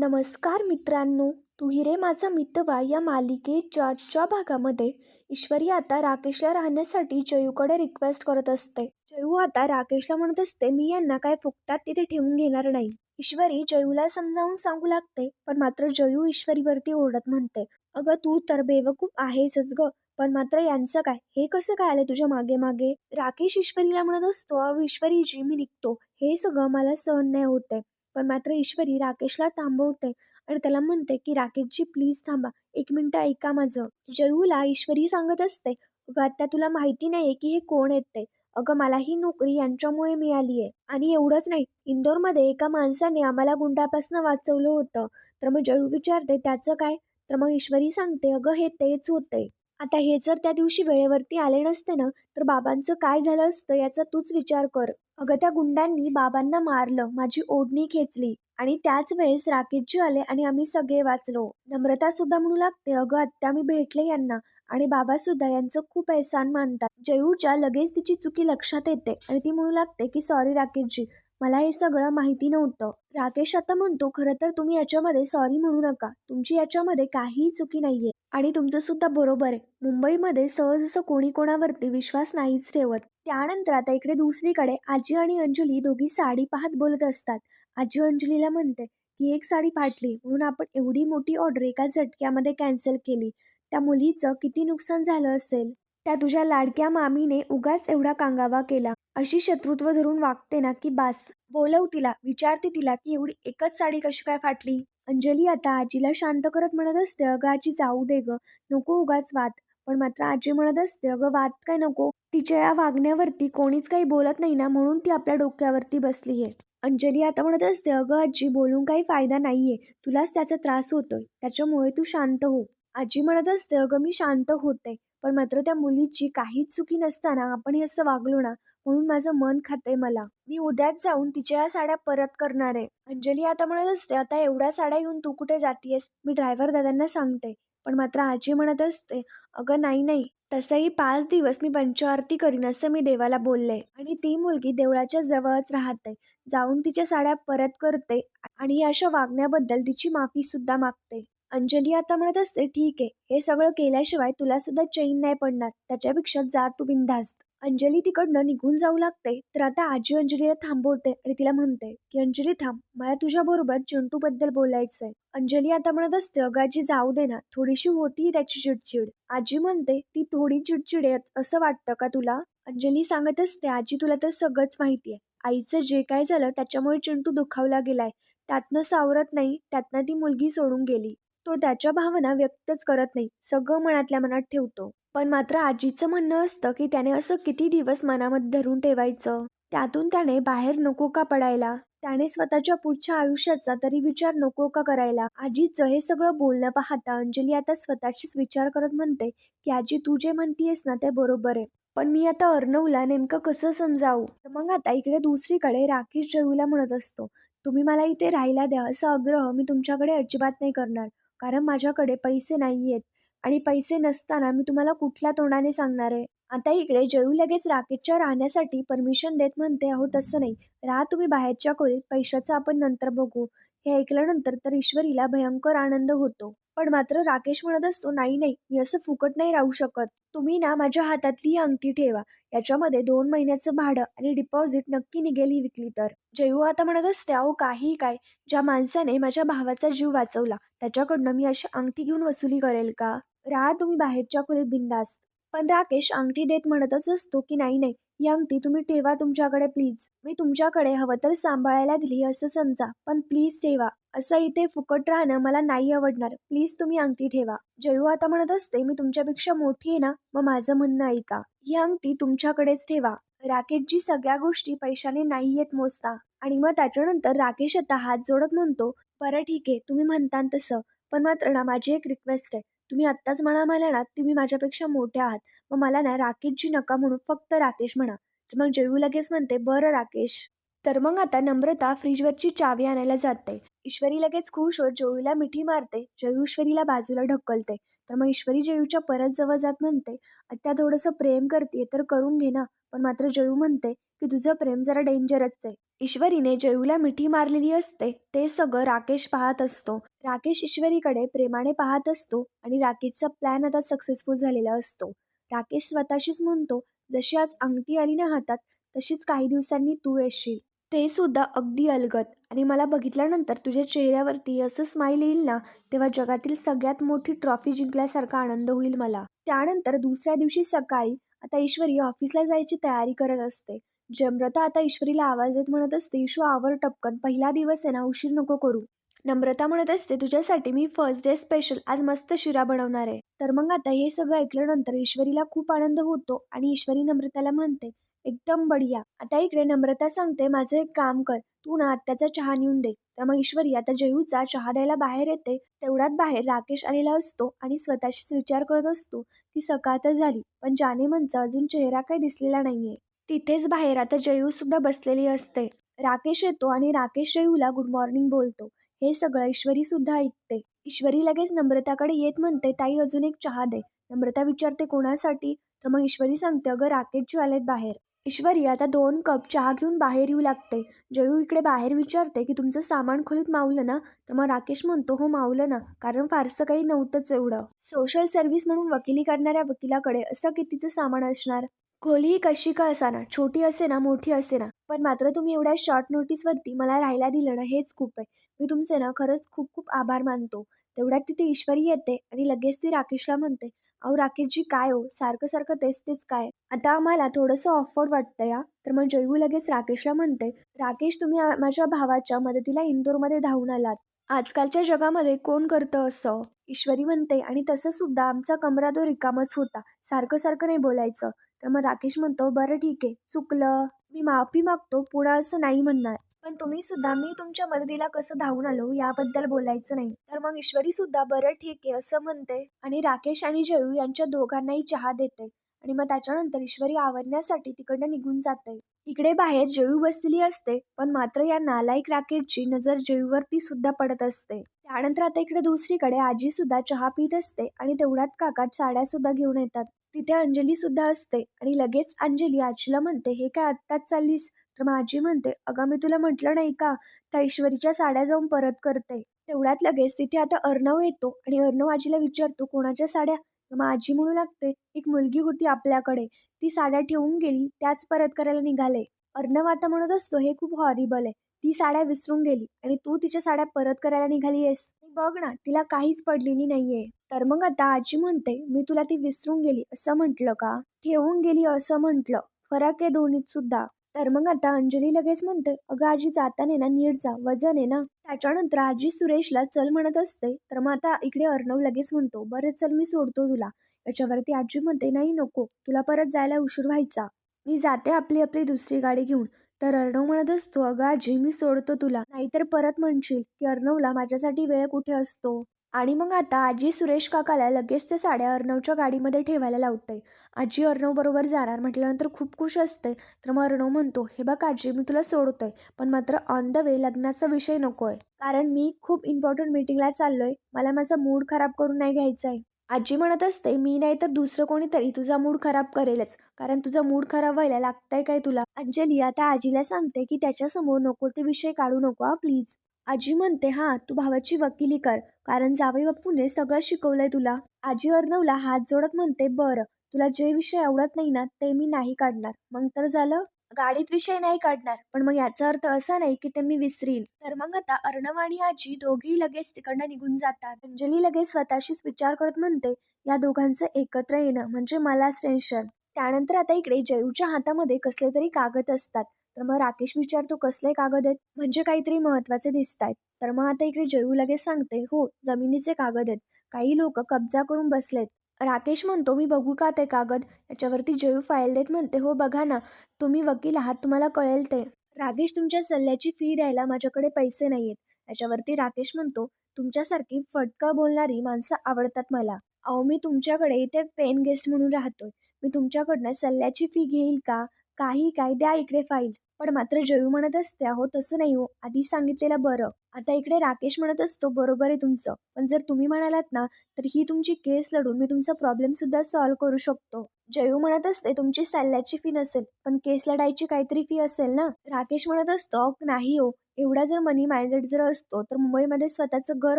नमस्कार मित्रांनो तू हिरे माझा मितवा या मालिकेच्या आजच्या भागामध्ये. ईश्वरी आता राकेशला राहण्यासाठी जयूकडे रिक्वेस्ट करत असते. जयू आता राकेशला म्हणत असते मी यांना काय फुकटात तिथे ठेवून घेणार नाही. ईश्वरी जयूला समजावून सांगू लागते पण मात्र जयू ईश्वरीवरती ओरडत म्हणते अगं तू तर बेवकूफ आहेसच ग पण मात्र यांचं काय? हे कसं काय आलं तुझ्या मागे मागे? राकेश ईश्वरीला म्हणत असतो अहो ईश्वरीजी मी निघतो. हे सगळं मला सहन नाही होते पण मात्र ईश्वरी राकेशला थांबवते आणि त्याला म्हणते की राकेशजी प्लीज थांबा. एक मिनटं ऐका माझं. जयूला ईश्वरी सांगत असते. अगं आता तुला माहिती नाही की हे कोण येत ते. अगं मला ही नोकरी यांच्यामुळे मिळाली आहे आणि एवढंच नाही. इंदोरमध्ये एका माणसाने आम्हाला गुंडापासून वाचवलं होतं. तर मग जयू विचारते त्याचं काय? तर मग ईश्वरी सांगते अगं हे तेच होते. आता हे जर त्या दिवशी वेळेवरती आले नसते ना तर बाबांचं काय झालं असतं याचा तूच विचार कर. अगं त्या गुंडांनी बाबांना मारलं माझी ओढणी खेचली आणि त्याच वेळेस राकेशजी आले आणि आम्ही सगळे वाचलो. नम्रता सुद्धा म्हणू लागते अगं आत्ता मी भेटले यांना आणि बाबा सुद्धा यांचं खूप एहसान मानतात. जयूच्या लगेच तिची चुकी लक्षात येते आणि ती म्हणू लागते की सॉरी राकेशजी मला हे सगळं माहिती नव्हतं. राकेश आता म्हणतो खरं तर तुम्ही याच्यामध्ये सॉरी म्हणू नका. तुमची याच्यामध्ये काहीही चुकी नाहीये. आणि तुमचं सुद्धा बरोबर आहे. मुंबईमध्ये सहज असं कोणी कोणावरती विश्वास नाहीच ठेवत. त्यानंतर आता इकडे दुसरीकडे आजी आणि अंजली दोघी साडी पाहत बोलत असतात. आजी अंजलीला म्हणते की एक साडी फाटली म्हणून आपण एवढी मोठी ऑर्डर एका झटक्यामध्ये कॅन्सल केली. त्या मुलीचं किती नुकसान झालं असेल? त्या तुझ्या लाडक्या मामीने उगाच एवढा कांगावा केला. अशी शत्रुत्व धरून वागते ना की बास. बोलव तिला विचारते तिला की एवढी एकच साडी कशी काय फाटली? अंजली आता आजीला शांत करत म्हणत असते अगं आजी जाऊ दे ग. नको उगाच वाद. पण मात्र आजी म्हणत असते अगं वाद काय नको? तिच्या या वागण्यावरती कोणीच काही बोलत नाही ना म्हणून ती आपल्या डोक्यावरती बसली आहे. अंजली आता म्हणत असते अगं आजी बोलून काही फायदा नाहीये. तुलाच त्याचा त्रास होतोय. त्याच्यामुळे तू शांत हो. आजी म्हणत असते अगं मी शांत होते. पण मात्र त्या मुलीची काहीच चुकी नसताना आपण हे असं वागलो ना म्हणून माझं मन खाते मला. मी उद्याच जाऊन तिच्या या साड्या परत करणार आहे. अंजली आता म्हणत असते आता एवढ्या साड्या घेऊन तू कुठे जातीयस? मी ड्रायव्हर दादांना सांगते. पण मात्र आजी म्हणत असते अगं नाही नाही. तसंही पाच दिवस मी पंचआरती करीन असं मी देवाला बोलले आणि ती मुलगी देवळाच्या जवळच राहते. जाऊन तिच्या साड्या परत करते आणि अशा वागण्याबद्दल तिची माफी सुद्धा मागते. अंजली आता म्हणत असते ठीक आहे हे सगळं केल्याशिवाय तुला सुद्धा चैन नाही पडणार. त्याच्यापेक्षा जा तू बिनधास्त. अंजली तिकडनं निघून जाऊ लागते तर आता आजी अंजलीला थांबवते आणि तिला म्हणते की अंजली थांब मला तुझ्या बरोबर चिंटू बद्दल बोलायचंय. अंजली आता म्हणत असते अगं आजी जाऊ दे ना थोडीशी होती त्याची चिडचिड. आजी म्हणते ती थोडी चिडचिड आहे असं वाटतं का तुला? अंजली सांगत असते आजी तुला तर सगळंच माहितीये. आईचं जे काय झालं त्याच्यामुळे चिंटू दुखावला गेलाय. त्यातनं सावरत नाही त्यातनं ती मुलगी सोडून गेली. तो त्याच्या भावना व्यक्तच करत नाही. सगळं मनातल्या मनात ठेवतो. पण मात्र आजीचं म्हणणं असतं की त्याने असं किती दिवस मनामध्ये धरून ठेवायचं? त्यातून त्याने बाहेर नको का पडायला? त्याने स्वतःच्या पुढच्या आयुष्याचा तरी विचार नको का करायला? आजीचं हे सगळं बोलणं पाहता अंजली आता स्वतःशीच विचार करत म्हणते की आजी तू जे म्हणतीयस ना ते बरोबर आहे. पण मी आता अर्णवला नेमकं कसं समजावू? तर मग आता इकडे दुसरीकडे राकेश जयूला म्हणत असतो तुम्ही मला इथे राहायला द्या. असा आग्रह मी तुमच्याकडे अजिबात नाही करणार. कारण माझ्याकडे पैसे नाही आहेत आणि पैसे नसताना मी तुम्हाला कुठल्या तोंडाने सांगणार आहे? आता इकडे जयू लगेच राकेशच्या राहण्यासाठी परमिशन देत म्हणते अहो तसं नाही. राहा तुम्ही बाहेरच्या खोलीत. पैशाचं आपण नंतर बघू. हे ऐकल्यानंतर तर ईश्वरीला भयंकर आनंद होतो. पण मात्र राकेश म्हणत असतो नाही नाही मी असं फुकट नाही राहू शकत. तुम्ही ना माझ्या हातातली ही अंगठी ठेवा. याच्यामध्ये दोन महिन्याचं भाडं आणि डिपॉझिट नक्की निघेल ही विकली तर. जयू आता म्हणत असते अहो काही काय. ज्या माणसाने माझ्या भावाचा जीव वाचवला त्याच्याकडनं मी अशी अंगठी घेऊन वसुली करेल का? राहा तुम्ही बाहेरच्या खोलीत बिंदास्त. पण राकेश अंगठी देत म्हणतच असतो की नाही नाही ही अंगठी तुम्ही ठेवा तुमच्याकडे प्लीज. मी तुमच्याकडे हवं तर सांभाळायला दिली असं समजा. पण प्लीज ठेवा. असं इथे फुकट राहणं मला नाही आवडणार. प्लीज तुम्ही अंगठी ठेवा. जयू आता म्हणत असते मी तुमच्यापेक्षा मोठी आहे ना मग माझं म्हणणं ऐका. ही अंगठी तुमच्याकडेच ठेवा. राकेशजी सगळ्या गोष्टी पैशाने नाही येत मोजता. आणि मग त्याच्यानंतर राकेश आता हात जोडत म्हणतो बरं ठीक आहे तुम्ही म्हणता तसं. पण मात्र ना माझी एक रिक्वेस्ट आहे. तुम्ही आत्ताच म्हणा मला ना तुम्ही माझ्यापेक्षा मोठ्या आहात. मग मला ना राकेशजी नका म्हणून फक्त राकेश म्हणा. तर मग जयू लगेच म्हणते बरं राकेश. तर मग आता नम्रता फ्रीजवरची चावी आणायला जाते. ईश्वरी लगेच खुश होत जयूला मिठी मारते. जयू ईश्वरीला बाजूला ढकलते. तर मग ईश्वरी जयूच्या परत जवळ जात म्हणते त्या थोडंसं प्रेम करते तर करून घे ना. पण मात्र जयू म्हणते की तुझं प्रेम जरा डेंजरच आहे. ईश्वरीने जयूला मिठी मारलेली असते ते सगळं राकेश पाहत असतो. राकेश ईश्वरीकडे प्रेमाने पाहत असतो आणि राकेशचा प्लॅन आता सक्सेसफुल झालेला असतो. राकेश स्वतःशीच म्हणतो जशी आज अंगठी आली ना हातात तशीच काही दिवसांनी तू येशील. ते सुद्धा अगदी अलगत आणि मला बघितल्यानंतर तुझ्या चेहऱ्यावरती असं स्माईल येईल ना तेव्हा जगातील सगळ्यात मोठी ट्रॉफी जिंकल्यासारखा आनंद होईल मला. त्यानंतर दुसऱ्या दिवशी सकाळी आता ईश्वरी ऑफिसला जायची तयारी करत असते. जमरता आता ईश्वरीला आवाज देत म्हणत असते ईशू आवर टपकन. पहिला दिवस आहे ना उशीर नको करू. नम्रता म्हणत असते तुझ्यासाठी मी फर्स्ट डे स्पेशल आज मस्त शिरा बनवणार आहे. तर मग आता हे सगळं ऐकल्यानंतर ईश्वरीला खूप आनंद होतो आणि ईश्वरी नम्रताला म्हणते एकदम बढिया. आता इकडे नम्रता सांगते माझं एक काम कर. तू ना आत्याचा चहा नेऊन दे. तर मग ईश्वरी आता जयूचा चहा द्यायला बाहेर येते तेवढ्यात बाहेर राकेश आलेला असतो आणि स्वतःशीच विचार करत असतो की सकाळ तर झाली पण जाने मनचा अजून चेहरा काही दिसलेला नाहीये. तिथेच बाहेर आता जयू सुद्धा बसलेली असते. राकेश येतो आणि राकेश जयूला गुड मॉर्निंग बोलतो. हे सगळं ईश्वरी सुद्धा ऐकते. ईश्वरी लगेच नम्रताकडे येत म्हणते ताई अजून एक चहा दे. नम्रता विचारते कोणासाठी? तर मग ईश्वरी सांगते अगं राकेशजी आलेत बाहेर. ईश्वरी आता दोन कप चहा घेऊन बाहेर येऊ लागते. जयू इकडे बाहेर विचारते की तुमचं सामान खोलीत मावलं ना? तर मग राकेश म्हणतो हो मावलं ना. कारण फारसं काही नव्हतंच एवढं. सोशल सर्व्हिस म्हणून वकिली करणाऱ्या वकिलाकडे असं कितीचं सामान असणार? खोली कशी का असाना? छोटी असे ना मोठी असे ना पण मात्र तुम्ही एवढ्या शॉर्ट नोटीसवरती मला राहायला दिलं ना हेच खूप आहे. मी तुमचे ना खरंच खूप खूप आभार मानतो. तेवढ्यात तिथे ईश्वरी येते आणि लगेच ती राकेशला म्हणते अहो राकेशजी काय हो? सारखं सारखं तेच तेच काय? आता आम्हाला थोडंसं ऑफवर्ड वाटतं या. तर मग जयू लगेच राकेशला म्हणते राकेश तुम्ही माझ्या भावाच्या मदतीला इंदोरमध्ये धावून आलात. आजकालच्या जगामध्ये कोण करतं असं? ईश्वरी म्हणते आणि तसं सुद्धा आमचा कमरा तो रिकामच होता. सारखं सारखं नाही बोलायचं. तर मग राकेश म्हणतो बरं ठीक आहे. चुकलं. मी माफी मागतो पुढं असं नाही म्हणणार. पण तुम्ही सुद्धा मी तुमच्या मदतीला कसं धावून आलो याबद्दल बोलायचं नाही. तर मग ईश्वरी सुद्धा बरं ठीक आहे असं म्हणते आणि राकेश आणि जयू यांच्या दोघांनाही चहा देते आणि मग त्याच्यानंतर ईश्वरी आवरण्यासाठी तिकडनं निघून जाते. इकडे बाहेर जयू बसलेली असते पण मात्र या नालायक राकेटची नजर जयूवरती सुद्धा पडत असते. त्यानंतर आता इकडे दुसरीकडे आजी सुद्धा चहा पित असते आणि तेवढ्यात काका साड्या सुद्धा घेऊन येतात. तिथे अंजली सुद्धा असते आणि लगेच अंजली आजीला म्हणते हे काय आत्ताच चाललीस? तर मग आजी म्हणते अगं मी तुला म्हटलं नाही का त्या ईश्वरीच्या साड्या जाऊन परत करते. तेवढ्यात लगेच तिथे आता अर्णव येतो आणि अर्णव आजीला विचारतो कोणाच्या साड्या? माझी मग आजी म्हणू लागते एक मुलगी होती आपल्याकडे ती साड्या ठेवून गेली त्याच परत करायला निघाले. अर्णव आता म्हणत असतो हे खूप हॉरिबल आहे ती साड्या विसरून गेली आणि तू तिच्या साड्या परत करायला निघाली आहेस. बघ ना तिला काहीच पडलेली नाहीये. तर मग आता आजी म्हणते मी तुला ती विसरून गेली असं म्हटलं का? ठेवून गेली असं म्हटलं. फरक आहे दोन्हीत सुद्धा. तर मग आता अंजली लगेच म्हणते अगं आजी जाताना ना नीट जा वजन आहे ना. त्याच्यानंतर आजी सुरेशला चल म्हणत असते. तर मग आता इकडे अर्णव लगेच म्हणतो बरं चल मी सोडतो तुला. याच्यावरती आजी म्हणते नाही नको. तुला परत जायला उशीर व्हायचा. मी जाते आपली आपली दुसरी गाडी घेऊन. तर अर्णव म्हणत असतो अगं आजी मी सोडतो तुला. नाहीतर परत म्हणशील की अर्णवला माझ्यासाठी वेळ कुठे असतो आणि मग आता आजी सुरेश काकाला लगेच त्या साड्या अर्णवच्या गाडीमध्ये ठेवायला लावते आजी अर्णव बरोबर जाणार म्हटल्यानंतर खूप खुश असते. तर मग अर्णव म्हणतो हे बघ आजी मी तुला सोडतोय पण मात्र ऑन द वे लग्नाचा विषय नको आहे कारण मी खूप इम्पॉर्टंट मीटिंगला चाललोय. मला माझा मूड खराब करून नाही घ्यायचा आहे आजी म्हणत असते मी नाही तर दुसरं कोणीतरी तुझा मूड खराब करेलच कारण तुझा मूड खराब व्हायला लागतंय काय तुला? अंजली आता आजीला सांगते की त्याच्यासमोर नको ते विषय काढू नको हा प्लीज आजी म्हणते हा तू भावाची वकिली कर कारण जावई बापूने सगळं शिकवलंय तुला. आजी अर्णवला हात जोडत म्हणते बरं तुला जे विषय आवडत नाही ना ते मी नाही काढणार. मग तर झालं गाडीत विषय नाही काढणार. पण मग याचा अर्थ असा नाही की ते मी विसरीन. तर मग आता अर्णव आणि आजी दोघेही लगेच तिकडनं निघून जातात. अंजली लगेच स्वतःशीच विचार करत म्हणते या दोघांचं एकत्र येणं म्हणजे मलाच टेन्शन. त्यानंतर आता इकडे जयूच्या हातामध्ये कसले तरी कागद असतात. तर मग राकेश विचारतो कसले कागद आहेत? म्हणजे काहीतरी महत्त्वाचे दिसत आहेत तर मग आता इकडे जयू लगेच सांगते हो जमिनीचे कागद आहेत. काही लोक कब्जा करून बसलेत. राकेश म्हणतो मी बघू का ते कागद? याच्यावरती जयू फाईल देत म्हणते हो बघा ना तुम्ही वकील आहात तुम्हाला कळेल ते. राकेश तुमच्या सल्ल्याची फी द्यायला माझ्याकडे पैसे नाही आहेत याच्यावरती राकेश म्हणतो तुमच्यासारखी फटका बोलणारी माणसं आवडतात मला. अहो मी तुमच्याकडे इथे पेन गेस्ट म्हणून राहतोय. मी तुमच्याकडनं सल्ल्याची फी घेईल का? काही काय द्या इकडे फाईल पण मात्र जयू म्हणत असते अहो तसं नाही हो. आधी सांगितलेलं बरं. आता इकडे राकेश म्हणत असतो बरोबर आहे तुमचं. पण जर तुम्ही म्हणालात ना तर ही तुमची केस लढून मी तुमचा प्रॉब्लेम सुद्धा सॉल्व्ह करू शकतो. जयू म्हणत असते तुमची सल्ल्याची फी नसेल पण केस लढायची काहीतरी फी असेल ना? राकेश म्हणत असतो नाही हो. एवढा जर मनी माइंडेड जर असतो तर मुंबईमध्ये स्वतःचं घर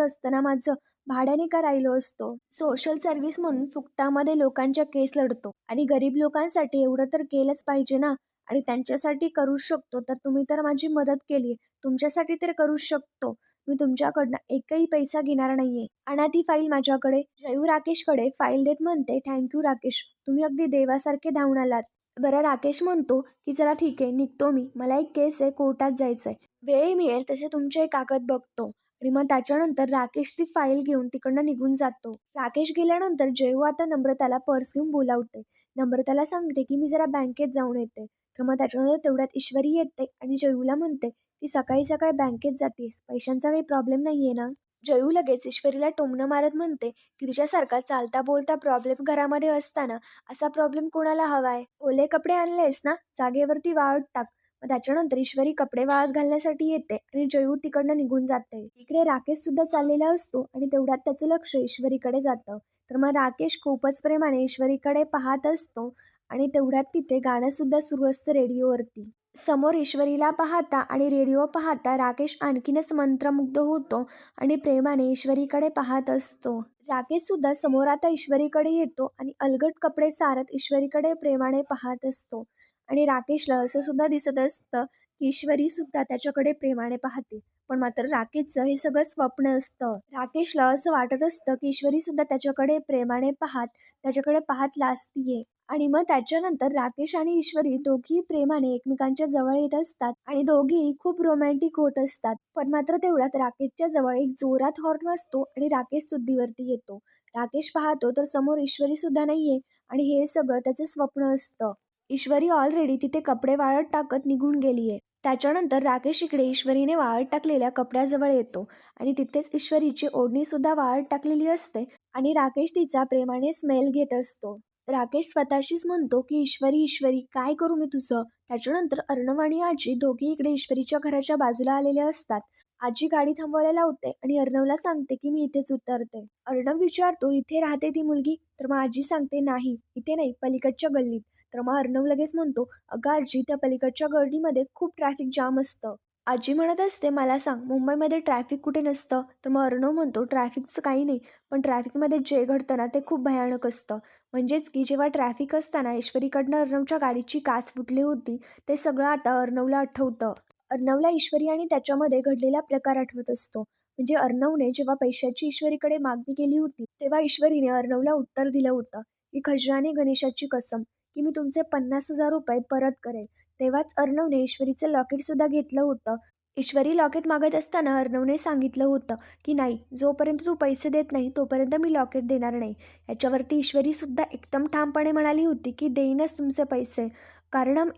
असताना माझं भाड्याने का राहिलो असतो? सोशल सर्व्हिस म्हणून फुकटामध्ये लोकांच्या केस लढतो. आणि गरीब लोकांसाठी एवढं तर केलंच पाहिजे ना? आणि त्यांच्यासाठी करू शकतो तर तुम्ही तर माझी मदत केली तुमच्यासाठी तर करू शकतो. मी तुमच्याकडनं एकही पैसा घेणार नाहीये. आणा ती फाईल माझ्याकडे. जयू राकेशकडे फाईल देत म्हणते थँक्यू राकेश. तुम्ही अगदी देवासारखे धावून आलात. बरं राकेश म्हणतो की चला ठीक आहे निघतो मी. मला एक केस आहे कोर्टात जायचं आहे वेळ मिळेल तसे तुमचे कागद बघतो. आणि मग त्याच्यानंतर राकेश ती फाईल घेऊन तिकडनं निघून जातो. राकेश गेल्यानंतर जयू आता नम्रताला पर्स घेऊन बोलावते. नम्रताला सांगते की मी जरा बँकेत जाऊन येते. तर मग त्याच्यानंतर तेवढ्यात ईश्वरी येते आणि जयूला म्हणते की सकाळी सकाळी बँकेत जातेस. पैशांचा काही प्रॉब्लेम नाही आहे ना? जयू लगेच ईश्वरीला टोमणं मारत म्हणते की तुझ्यासारखा चालता बोलता प्रॉब्लेम घरामध्ये असताना असा प्रॉब्लेम कोणाला हवाय? ओले कपडे आणलेस ना? जागेवरती वाळत टाक. मग त्याच्यानंतर ईश्वरी कपडे वाळत घालण्यासाठी येते आणि जयू तिकडनं निघून जाते. इकडे राकेश सुद्धा चाललेला असतो आणि तेवढ्यात त्याचं लक्ष ईश्वरीकडे जातं. तर मग राकेश खूपच प्रेमाने ईश्वरीकडे पाहत असतो आणि तेवढ्यात तिथे गाणंसुद्धा सुरू असतं रेडिओवरती. समोर ईश्वरीला पाहता आणि रेडिओ पाहता राकेश आणखीनच मंत्रमुग्ध होतो आणि प्रेमाने ईश्वरीकडे पाहत असतो. राकेश सुद्धा समोर आता ईश्वरीकडे येतो आणि अलगट कपडे सारत ईश्वरीकडे प्रेमाने पाहत असतो. आणि राकेशला असं सुद्धा दिसत असतं की ईश्वरी सुद्धा त्याच्याकडे प्रेमाने पाहते. पण मात्र राकेशचं हे सगळं स्वप्न असतं. राकेशला असं वाटत असतं की ईश्वरी सुद्धा त्याच्याकडे प्रेमाने पाहत त्याच्याकडे पाहत लाजतीये. आणि मग त्याच्यानंतर राकेश आणि ईश्वरी दोघी प्रेमाने एकमेकांच्या जवळ येत असतात आणि दोघी खूप रोमॅन्टिक होत असतात. पण मात्र तेवढ्यात राकेशच्या जवळ एक जोरात हॉर्न वाजतो आणि राकेश सुद्धीवरती येतो. राकेश पाहतो तर समोर ईश्वरी सुद्धा नाहीये आणि हे सगळं त्याचं स्वप्न असतं. ईश्वरी ऑलरेडी तिथे कपडे वाळत टाकत निघून गेलीये. त्याच्यानंतर राकेश इकडे ईश्वरीने वाळत टाकलेल्या कपड्याजवळ येतो आणि तिथेच ईश्वरीची ओढणी सुद्धा वाळत टाकलेली असते आणि राकेश तिचा प्रेमाने स्मेल घेत असतो. राकेश स्वतःशीच म्हणतो की ईश्वरी ईश्वरी काय करू मी तुझं? त्याच्यानंतर अर्णव आणि आजी दोघे इकडे ईश्वरीच्या घराच्या बाजूला आलेले असतात. आजी गाडी थांबवायला लावते आणि अर्णवला सांगते की मी इथेच उतरते. अर्णव विचारतो इथे राहते ती मुलगी? तर मग आजी सांगते नाही इथे नाही पलीकडच्या गल्लीत. तर मग अर्णव लगेच म्हणतो अगं आजी त्या पलीकडच्या गल्लीमध्ये खूप ट्रॅफिक जाम असतं. आजी म्हणत असते मला सांग मुंबईमध्ये ट्रॅफिक कुठे नसतं? तर मग अर्णव म्हणतो ट्रॅफिकचं काही नाही पण ट्रॅफिकमध्ये जे घडतं ना ते खूप भयानक असतं. म्हणजेच की जेव्हा ट्रॅफिक असताना ईश्वरीकडनं अर्णवच्या गाडीची काच फुटली होती ते सगळं आता अर्णवला आठवतं. अर्णवला ईश्वरी आणि त्याच्यामध्ये घडलेला प्रकार आठवत असतो. म्हणजे अर्णवने जेव्हा पैशाची ईश्वरीकडे मागणी केली होती तेव्हा ईश्वरीने अर्णवला उत्तर दिलं होतं की खजराने गणेशाची कसम की मी तुमचे पन्नास हजार रुपये परत करेल. तेव्हाच अर्णवने ईश्वरीचं लॉकेटसुद्धा घेतलं होतं. ईश्वरी लॉकेट मागत असताना अर्णवने सांगितलं होतं की नाही जोपर्यंत तू पैसे देत नाही तोपर्यंत मी लॉकेट देणार नाही. याच्यावरती ईश्वरीसुद्धा एकदम ठामपणे म्हणाली होती की देईनच तुमचे पैसे. कारण हम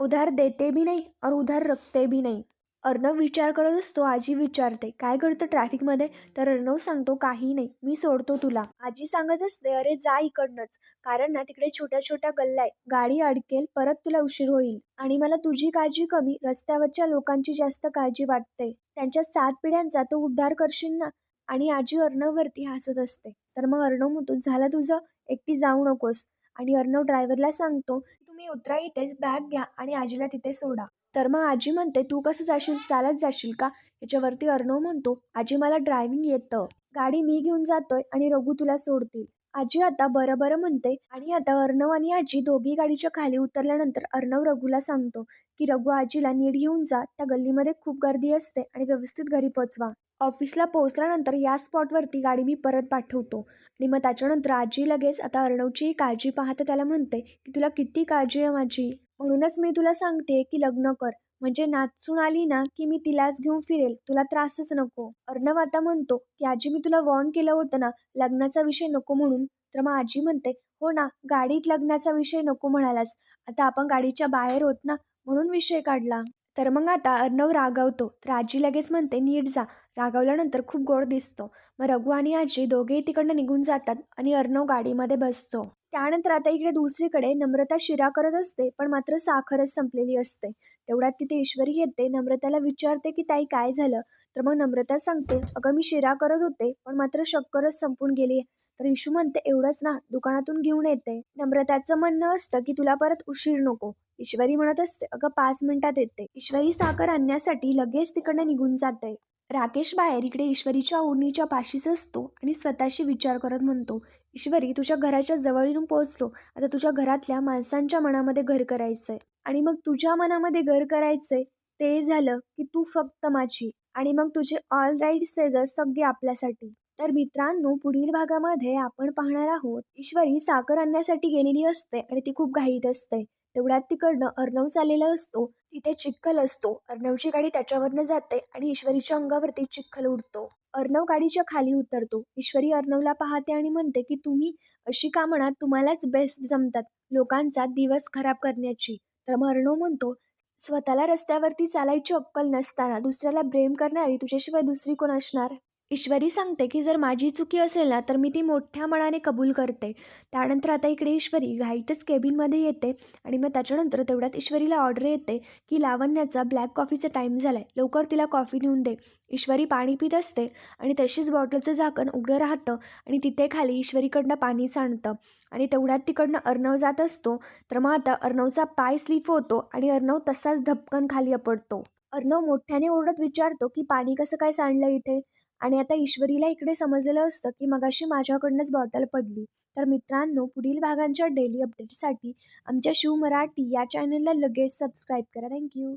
उधार देते भी नाही और उधार रखते भी नाही. अर्णव विचार करत असतो आजी विचारते काय करतं ट्रॅफिकमध्ये? तर अर्णव सांगतो काही नाही मी सोडतो तुला. आजी सांगत असते अरे जा इकडनंच कारण ना तिकडे छोट्या छोट्या गल्ल्या आहे गाडी अडकेल परत तुला उशीर होईल. आणि मला तुझी काळजी कमी रस्त्यावरच्या लोकांची जास्त काळजी वाटते. त्यांच्या सात पिढ्यांचा तू उद्धार करशील ना? आणि आजी अर्णववरती हसत असते. तर मग अर्णव म्हणतो झालं तुझं? एकटी जाऊ नकोस. आणि अर्णव ड्रायव्हरला सांगतो तुम्ही उतरा इथेच बॅग घ्या आणि आजीला तिथे सोडा. तर मग आजी म्हणते तू कसं जाशील? चालत जाशील का? याच्यावरती अर्णव म्हणतो आजी मला ड्रायव्हिंग येतं. गाडी मी घेऊन जातोय आणि रघु तुला सोडतील. आजी आता बरं बरं म्हणते आणि आता अर्णव आणि आजी दोघी गाडीच्या खाली उतरल्यानंतर अर्णव रघुला सांगतो की रघु आजीला नीट घेऊन जा. त्या गल्लीमध्ये खूप गर्दी असते आणि व्यवस्थित घरी पोचवा. ऑफिसला पोहोचल्यानंतर या स्पॉटवरती गाडी मी परत पाठवतो. आणि मग त्याच्यानंतर आजी लगेच आता अर्णवची काळजी पाहता त्याला म्हणते की तुला किती काळजी आहे माझी? म्हणूनच मी तुला सांगते की लग्न कर. म्हणजे नाचून आली ना की मी तिलाच घेऊन फिरेल. तुला त्रासच नको. अर्णव आता म्हणतो की आजी मी तुला वॉर्न केलं होतं ना लग्नाचा विषय नको म्हणून. तर मग आजी म्हणते हो ना गाडीत लग्नाचा विषय नको म्हणालास. आता आपण गाडीच्या बाहेर होत ना म्हणून विषय काढला. तर मग आता अर्णव रागवतो. तर आजी लगेच म्हणते नीट जा. रागवल्यानंतर खूप गोड दिसतो. मग रघु आणि आजी दोघेही तिकडनं निघून जातात आणि अर्णव गाडीमध्ये बसतो. त्यानंतर आता इकडे दुसरीकडे नम्रता शिरा करत असते पण मात्र साखरच संपलेली असते. तेवढ्यात तिथे ईश्वरी येते नम्रताला विचारते की ताई काय झालं? तर मग नम्रता सांगते अगं मी शिरा करत होते पण मात्र शक्करच संपून गेली तर इशू म्हणते एवढंच ना दुकानातून घेऊन येते. नम्रताचं म्हणणं असतं की तुला परत उशीर नको. ईश्वरी म्हणत असते अगं पाच मिनिटात येते. ईश्वरी साखर आणण्यासाठी लगेच तिकडनं निघून जाते. राकेश बाहेर इकडे ईश्वरीच्या ओढणीच्या पाशीच असतो आणि स्वतःशी विचार करत म्हणतो ईश्वरी तुझ्या घराच्या जवळ येऊन पोहोचलो. आता तुझ्या घरातल्या माणसांच्या मनामध्ये घर करायचंय. आणि मग तुझ्या मनामध्ये घर करायचंय ते झालं की तू फक्त माझी. आणि मग तुझे ऑल राईट सेजस सगळे आपल्यासाठी. तर मित्रांनो पुढील भागामध्ये आपण पाहणार आहोत ईश्वरी साखर आणण्यासाठी गेलेली असते आणि ती खूप घाईत असते. तेवढ्यात तिकडनं अर्णव चाललेला असतो. तिथे चिखल असतो. अर्णवची गाडी त्याच्यावरनं जाते आणि ईश्वरीच्या अंगावरती चिखल उडतो. अर्णव गाडीच्या खाली उतरतो. ईश्वरी अर्णवला पाहते आणि म्हणते की तुम्ही अशी का म्हणा तुम्हालाच बेस्ट जमतात लोकांचा दिवस खराब करण्याची. तर मग अर्णव म्हणतो स्वतःला रस्त्यावरती चालायची अक्कल नसताना दुसऱ्याला ब्रेम करणारी तुझ्याशिवाय दुसरी कोण असणार? ईश्वरी सांगते की जर माझी चुकी असेल ना तर मी ती मोठ्या मनाने कबूल करते. त्यानंतर आता इकडे ईश्वरी घाईतच केबिनमध्ये येते आणि मग त्याच्यानंतर तेवढ्यात ईश्वरीला ऑर्डर येते की लावण्याचा ब्लॅक कॉफीचा टाईम झाला आहे लवकर तिला कॉफी नेऊन दे. ईश्वरी पाणी पित असते आणि तशीच बॉटलचं झाकण उघडं राहतं आणि तिथे खाली ईश्वरीकडनं पाणी सांडतं आणि तेवढ्यात तिकडनं अर्णव जात असतो. तर मग आता अर्णवचा पाय स्लिप होतो आणि अर्णव तसाच धपकन खाली पडतो अर्णव मोठ्याने ओरडत विचारतो की पाणी कसं काय सांडलं इथे? आणि आता ईश्वरीला इकडे समजलेलं असतं की मगाशी माझ्याकडनंच बॉटल पडली. तर मित्रांनो पुढील भागांच्या डेली अपडेटसाठी आमच्या शिव मराठी या चॅनलला लगेच सबस्क्राईब करा. थँक्यू